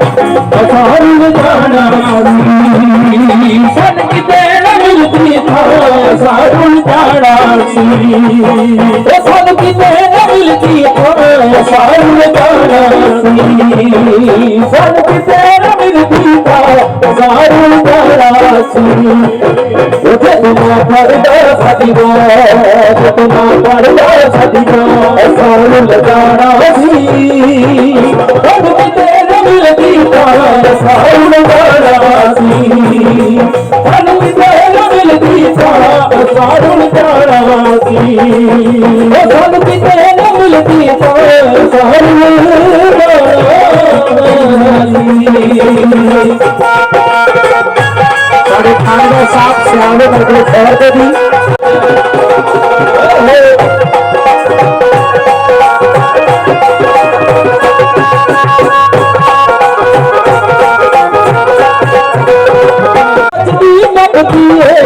ਅਸਾਰੂ ਜਾਣਾ ਸੀ ਸਨ ਕਿਤੇ ਨਾ ਮਿਲਦੀ ਥਾਂ ਅਸਾਰੂ ਜਾਣਾ ਸੀ ਸਨ ਕਿਤੇ ਨਾ ਮਿਲਦੀ ਥਾਂ ਅਸਾਰੂ ਜਾਣਾ ਸੀ ਸਨ ਕਿਤੇ ਨਾ ਮਿਲਦੀ ਥਾਂ ਅਸਾਰੂ ਜਾਣਾ ਸੀ ਉਥੇ ਤੁਮਾ ਪਰਦਾ ਸਦੀਵੋ ਤੁਮਾ ਪਰਦਾ ਸਦੀਵੋ ਅਸਾਰੂ ਲਗਾਣਾ ਸੀ ਸਾਡੇ ਸਾਥ ਸਿਆਣੇ ਕਰਕੇ ਖੈਰ ਦੇ ਦੀ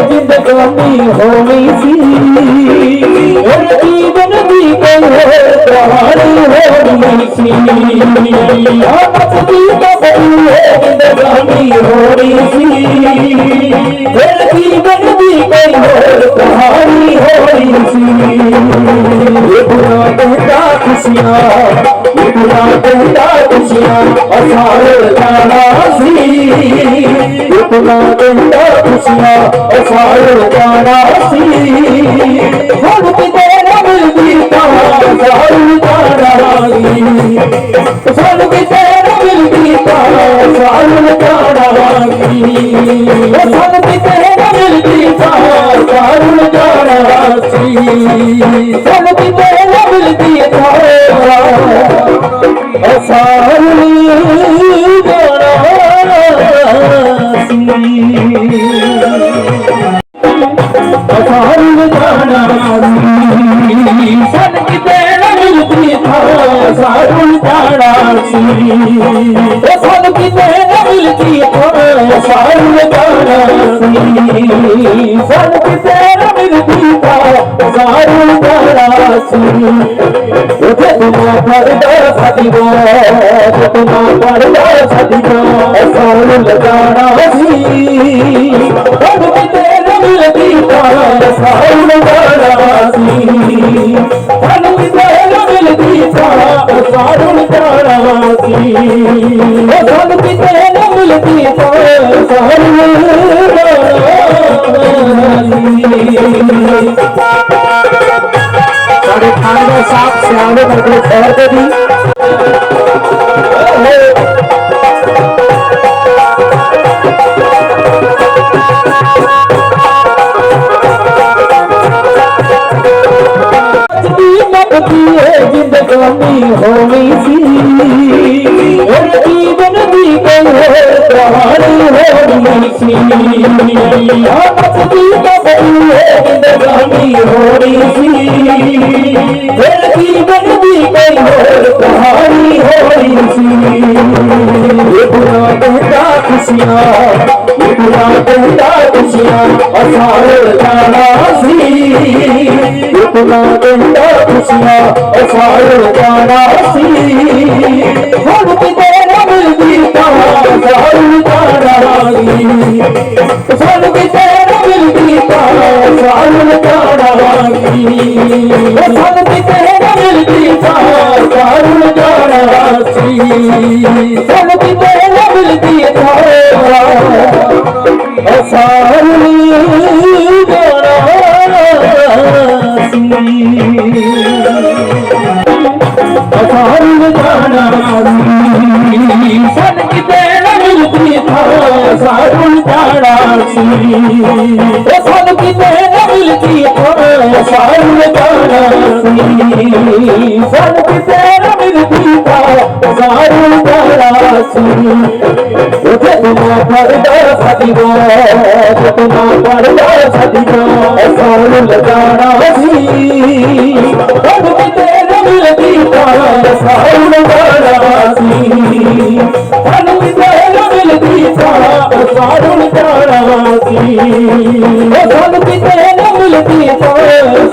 ਜ਼ਿੰਦਗਾਨੀ ਹੋਣੀ ਸੀ। ਉਹ ਜੀਵਨ ਦੀ ਕੋਈ ਹੋਰ ਹੋਣੀ ਸੀ ਆ ਮਕਦੀ ਮਕਦੀ ਏ ਜ਼ਿੰਦਗਾਨੀ ਹੋਣੀ ਸੀ ਉਹ ਜੀਵਨ ਦੀ ਕੋਈ ਹੋਰ ਕਹਾਣੀ ਹੋਣੀ ਸੀ ਇਹ ਬੁਰਾ ਕਹਿੰਦਾ ਖੁਸ਼ੀਆਂ ਇਹ ਬੁਰਾ ਕਹਿੰਦਾ ਖੁਸ਼ੀਆਂ ਅਸਾਰ ਜਾਣਾ ਸੀ ਇਤਨਾ ਕਹਿੰਦਾ ਖੁਸ਼ੀਆਂ ਅਸਾਰ ਜਾਣਾ ਸੀ ਹੁਣ ¡Ay, ਥਾਂ ਜਾਣਾ ਸੀ ਉਹ ਸਨ ਕਿਤੇ ਨਾ ਮਿਲਦੀ ਥਾਂ ਅਸਾਰੂ ਜਾਣਾ ਸੀ ਸਨ ਕਿਤੇ ਨਾ ਮਿਲਦੀ ਥਾਂ ਅਸਾਰੂ ਜਾਣਾ ਸੀ ਉਥੇ ਤੁਮਾ ਪਰਦਾ ਸਦੀਵੋ ਤੁਮਾ ਪਰਦਾ ਸਦੀਵੋ ਅਸਾਰੂ ਲਗਾਣਾ ਸੀ ਉਹ ਕਿਤੇ ਨਾ ਮਿਲਦੀ ਤਾਂ ਸਾਉਣ ਜਾਣਾ ਸੀ ਸਾਨੂੰ ਕਿਤੇ ਨਾ ਮਿਲਦੀ ਉਹ ਸਾਨੂੰ ਕਿਤੇ ਨਾ ਮਿਲਦੀ ਤਾਂ ਸਾਉਣ ਜਾਣਾ ਸੀ ਸਾਡੇ ਖਾਣੇ ਸਾਥ ਸਿਆਣੇ ਕਰਕੇ ਖੈਰ ਦੇ ਦੀ ਜ਼ਿੰਦਗਾਨੀ ਹੋਣੀ ਸੀ ਉਹ ਜੀਵਨ ਦੀ ਕੋਈ ਹੋਰ ਕਹਾਣੀ ਹੋਣੀ ਸੀ ਆ ਮਕਦੀ ਮਕਦੀ ਏ ਜ਼ਿੰਦਗਾਨੀ ਹੋਣੀ ਸੀ ਉਹ ਜੀਵਨ ਦੀ ਕੋਈ ਹੋਰ ਕਹਾਣੀ ਹੋਣੀ ਸੀ ਇਹ ਬੁਰਾ ਕਹਿੰਦਾ ਖੁਸ਼ੀਆਂ ਇਹ ਬੁਰਾ ਕਹਿੰਦਾ ਖੁਸ਼ੀਆਂ ਅਸਾਰ ਜਾਣਾ ਸੀ ਇਤਨਾ ਕਹਿੰਦਾ ਖੁਸ਼ੀਆਂ ਅਸਾਰ ਜਾਣਾ ਸੀ ਹੁਣ ਕਿਤੇ ਨਾ ਮਿਲਦੀ ਤਾਂ ਅਸਾਰ ਸਾਨੂੰ ਕਿਤੇ ਨਾ ਮਿਲਦੀ ਤਾਂ ਅਸਾਰ ਜਾਣਾ ਸੀ ਸਾਨੂੰ ਕਿਤੇ ਨਾ ਮਿਲਦੀ ਤਾਂ ਅਸਾਰ ਜਾਣਾ ਸੀ ਸਾਨੂੰ ਕਿਤੇ ਨਾ ਮਿਲਦੀ ਤਾਂ ਅਸਾਰ ਅਸਾਰੂ ਸੀ ਉਹ ਸਨ ਕਿਤੇ ਨਾ ਮਿਲਦੀ ਥਾਂ ਅਸਾਰੂ ਜਾਣਾ ਸੀ ਸਨ ਕਿਤੇ ਨਾ ਮਿਲਦੀ ਥਾਂ ਅਸਾਰੂ ਜਾਣਾ ਸੀ ਉਥੇ ਤੁਮਾ ਪਰਦਾ ਸਦੀਵੋ ਤੁਮਾ ਪਰਦਾ ਸਦੀਵੋ ਅਸਾਰੂ ਲਗਾਣਾ ਸੀ ਉਹ ਕਿਤੇ ਨਾ ਮਿਲਦੀ ਤਾਂ ਸਾਉਣ ਜਾਣਾ ਸੀ ਸਾਨੂੰ ਕਿਤੇ ਨਾ ਮਿਲਦੀ ਤਾਂ ਸਾਉਣ ਜਾਣਾ ਉਹ ਸਾਨੂੰ ਕਿਤੇ ਨਾ ਮਿਲਦੀ ਤਾਂ ਸਾਉਣ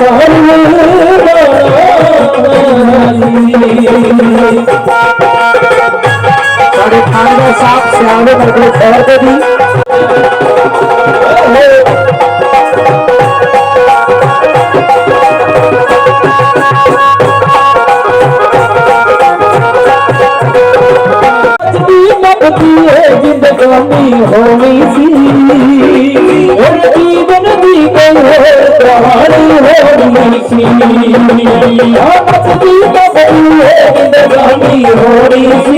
ਸਾਡੇ ਖਾਨ ਦਾ ਸਾਥ ਸਿਆਣੇ ਕਰਕੇ ਖੈਰ ਦੇ ਦੀ ਦੀ ਹੋਣੀ ਸੀ ਹੋਰ ਕਹਾਣੀ ਹੋਣੀ ਸੀ ਆ ਮਕਦੀ ਮਕਦੀ ਏ ਜ਼ਿੰਦਗਾਨੀ ਹੋਣੀ ਸੀ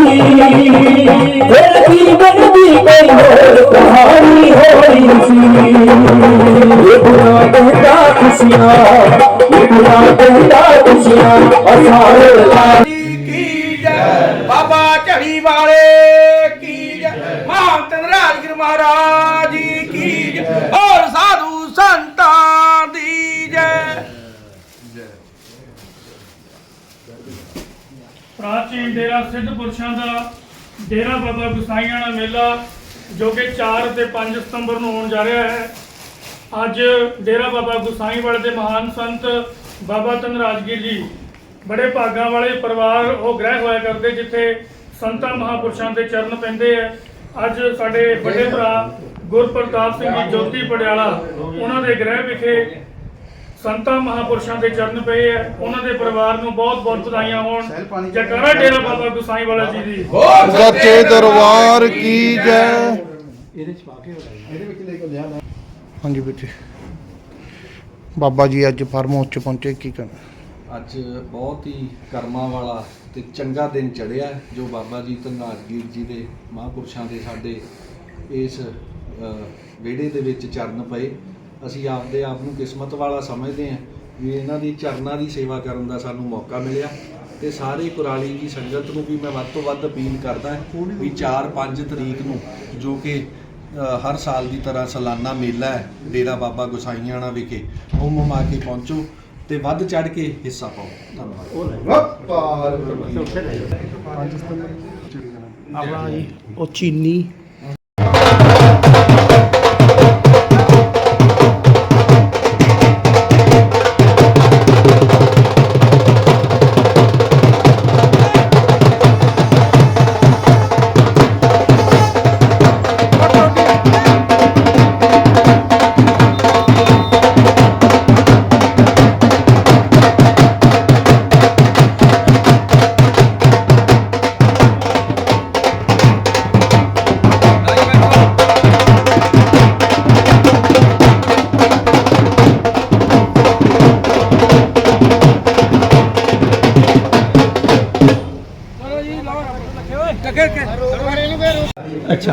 ਉਹ ਜੀਵਨ ਦੀ ਕੋਈ ਹੋਰ ਕਹਾਣੀ ਹੋਣੀ ਸੀ ਇਹ ਬੁਰਾ ਕਹਿੰਦਾ ਖੁਸ਼ੀਆਂ ਇਹ ਬੁਰਾ ਕਹਿੰਦਾ ਖੁਸ਼ੀਆਂ ਅਸਾਰ ਲਾ ਕੀ ਜੈ ਬਾਬਾ ਝੜੀ ਵਾਲੇ ਕੀ ਜੈ ਮਹੰਤ ਰਾਜਗੁਰੂ ਮਹਾਰਾਜ ਜੀ ਕੀ ਜੈ ਹੋਰ ਸਾਧੂ ਸੰਤਾਂ ਦੀ ਜੈ ਪ੍ਰਾਚੀਨ ਡੇਰਾ ਸਿੱਧ ਪੁਰਸ਼ਾਂ ਦਾ ਡੇਰਾ ਬਾਬਾ ਗੁਸਾਈਆਂ ਦਾ ਮੇਲਾ, ਜੋ ਕਿ 4 ਅਤੇ 5 ਸਤੰਬਰ ਨੂੰ ਹੋਣ ਜਾ ਰਿਹਾ ਹੈ। ਅੱਜ ਡੇਰਾ ਬਾਬਾ ਗੁਸਾਈ ਦੇ ਮਹਾਨ ਸੰਤ ਬਾਬਾ ਧਨਰਾਜਗੀਰ ਜੀ ਬੜੇ ਭਾਗਾਂ ਵਾਲੇ ਪਰਿਵਾਰ ਉਹ ਗ੍ਰਹਿ ਹੋਇਆ ਕਰਦੇ, ਜਿੱਥੇ ਸੰਤਾਂ ਮਹਾਪੁਰਸ਼ਾਂ ਦੇ ਚਰਨ ਪੈਂਦੇ ਆ। ਅੱਜ ਸਾਡੇ ਵੱਡੇ ਭਰਾ ਗੁਰਪ੍ਰਤਾਪ ਸਿੰਘ ਜੀ, ਜੋਤੀ ਪੜਿਆਲਾ ਉਹਨਾਂ ਦੇ ਗ੍ਰਹਿ ਵਿਖੇ ਸੰਤਾਂ ਮਹਾਪੁਰਸ਼ਾਂ ਦੇ ਚਰਨ ਪਏ ਆ। ਉਹਨਾਂ ਦੇ ਪਰਿਵਾਰ ਨੂੰ ਬਹੁਤ ਬਹੁਤ ਵਧਾਈਆਂ ਹੋਣ। ਜੈਕਾਰਾ ਡੇਰਾ ਬਾਬਾ ਗੁਸਾਈ ਵਾਲਾ ਜੀ ਦੀ। ਸੱਚੇ ਦਰਬਾਰ ਕੀ ਜੈ। ਹਾਂਜੀ ਬੱਚੇ ਬਾਬਾ ਜੀ ਅੱਜ ਫਾਰਮ ਹਾਊਸ ਚ ਪਹੁੰਚੇ ਕੀ ਕਰਨਾ? ਅੱਜ ਬਹੁਤ ਹੀ ਕਰਮਾਂ ਵਾਲਾ ਤੇ ਚੰਗਾ ਦਿਨ ਚੜਿਆ ਜੋ ਬਾਬਾ ਜੀ ਧੰਨਾਜਗੀਰ ਜੀ ਦੇ ਮਹਾਂਪੁਰਸ਼ਾਂ ਦੇ ਸਾਡੇ ਇਸ ਵਿਹੜੇ ਦੇ ਵਿੱਚ ਚਰਨ ਪਏ। ਅਸੀਂ ਆਪਦੇ ਆਪ ਨੂੰ ਕਿਸਮਤ ਵਾਲਾ ਸਮਝਦੇ ਹਾਂ ਵੀ ਇਹਨਾਂ ਦੀ ਚਰਨਾਂ ਦੀ ਸੇਵਾ ਕਰਨ ਦਾ ਸਾਨੂੰ ਮੌਕਾ ਮਿਲਿਆ ਤੇ ਸਾਰੇ ਕੁਰਾਲੀ ਦੀ ਸੰਗਤ ਨੂੰ ਵੀ ਮੈਂ ਵੱਧ ਤੋਂ ਵੱਧ ਅਪੀਲ ਕਰਦਾ ਵੀ 4-5 ਤਰੀਕ ਨੂੰ ਜੋ ਕਿ ਹਰ ਸਾਲ ਦੀ ਤਰ੍ਹਾਂ ਸਾਲਾਨਾ ਮੇਲਾ ਹੈ ਡੇਰਾ ਬਾਬਾ ਗੁਸਾਈਆਣਾ ਵਿਖੇ ਉਹ ਮਮਾ ਕੇ ਪਹੁੰਚੋ ਤੇ ਵੱਧ ਚੜ ਕੇ ਹਿੱਸਾ ਪਾਓ। ਧੰਨਵਾਦ। ਆਪਣਾ ਉਹ ਚੀਨੀ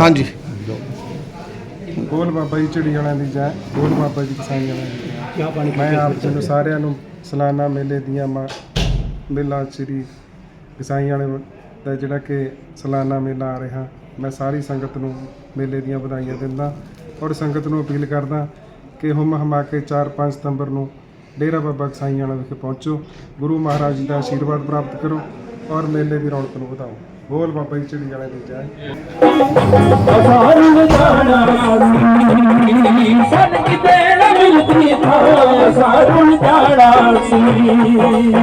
ਹਾਂਜੀ। ਬੋਲ ਬਾਬਾ ਜੀ ਚਿੜੀ ਵਾਲਿਆਂ ਦੀ ਜੈ। ਬੋਲ ਬਾਬਾ ਜੀ ਕਸਾਈ ਵਾਲਿਆਂ ਦੀ ਜੈ। ਮੈਂ ਆਪ ਜੀ ਨੂੰ ਸਾਰਿਆਂ ਨੂੰ ਸਾਲਾਨਾ ਮੇਲੇ ਦੀਆਂ ਮਾ- ਮੇਲਾ ਸ੍ਰੀ ਕਸਾਈ ਵਾਲੇ ਦਾ ਜਿਹੜਾ ਕਿ ਸਾਲਾਨਾ ਮੇਲਾ ਆ ਰਿਹਾ। ਮੈਂ ਸਾਰੀ ਸੰਗਤ ਨੂੰ ਮੇਲੇ ਦੀਆਂ ਵਧਾਈਆਂ ਦਿੰਦਾ ਔਰ ਸੰਗਤ ਨੂੰ ਅਪੀਲ ਕਰਦਾ ਕਿ ਹੁਮ ਹਮਾ ਕੇ 4-5 ਸਤੰਬਰ ਨੂੰ ਡੇਰਾ ਬਾਬਾ ਕਸਾਈ ਵਾਲਾ ਵਿਖੇ ਪਹੁੰਚੋ। ਗੁਰੂ ਮਹਾਰਾਜ ਜੀ ਦਾ ਆਸ਼ੀਰਵਾਦ ਪ੍ਰਾਪਤ ਕਰੋ ਔਰ ਮੇਲੇ ਦੀ ਰੌਣਕ ਨੂੰ ਵਧਾਓ। ਬੋਲ ਬਾਬਾ ਜੀ, ਚਿੜੀ ਵਾਲਿਆਂ ਦੀ ਜੈ ਅਸਾਰੂ ਜਾਣਾ ਸੀ ਸਨ ਕਿਤੇ ਮਿਲਦੀ ਥਾਂ ਅਸਾਰੂ ਜਾਣਾ ਸੀ।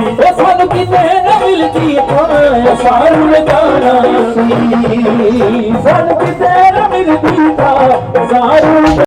ਉਹ ਸਨ ਕਿਤੇ ਨਾ ਮਿਲਦੀ ਥਾਂ ਅਸਾਰੂ ਜਾਣਾ ਸੀ। ਸਨ ਕਿਤੇ ਨਾ ਮਿਲਦੀ ਥਾਂ ਅਸਾਰੂ